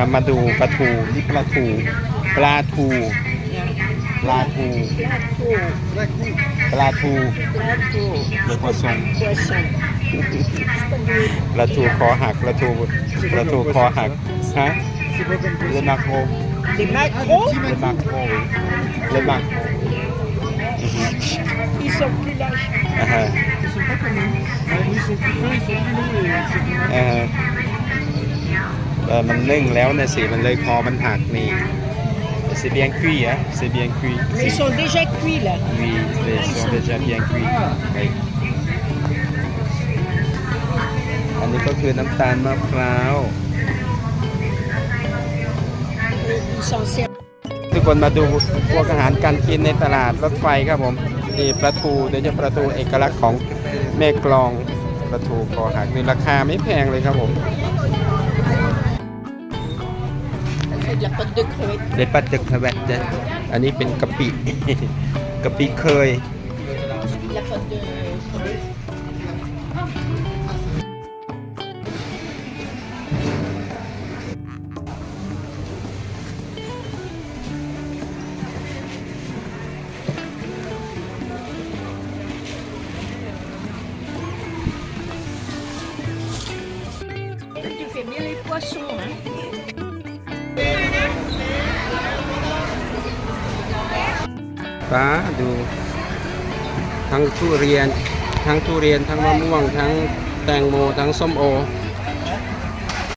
อะมาดูปลาทูนี่ปลาทูปลาทู Ja. ปลาทู Plateau. ปลาทู Plateau. เดี๋ยวก็ส่ง Poisson. ปลาทูคอหักปลาทูปลาทูคอหักฮะเลมาโค Des maquereaux, เลมาโคเลมาโคอือฮึ ils sont plus lâches. อ่าฮะ Ils sont pas comme nous. Ils sont plus fins, ils sont plus lourds et c'est plus อ่าฮะ เออมันนึ่งแล้วเนี่ยสิมันเลยคอมันหักนี่ c'est bien cuit hein c'est bien cuit Mais ils sont déjà cuits là. oui ils sont déjà bien cuits oui อันนี้ก็คือน้ำตาลมะพร้าว Ils sont servis. ทุกคนมาดูพวกอาหารการกินในตลาดรถไฟครับผมนี่ปลาทูโดยเฉพาะปลาทูเอกลักษณ์ของแม่กลองปลาทูคอหักนี่ราคาไม่แพงเลยครับผม la pâte de crevette. เดปัตเดคาเวตนะอันนี้เป็นกะปิ กะปิเคย De la pâte de crevette. Tu fais bien les poissons, hein ฟ้าดู ทั้งทุเรียน ทั้งทุเรียนทั้งมะม่วง ทั้งแตงโมทั้งส้มโอ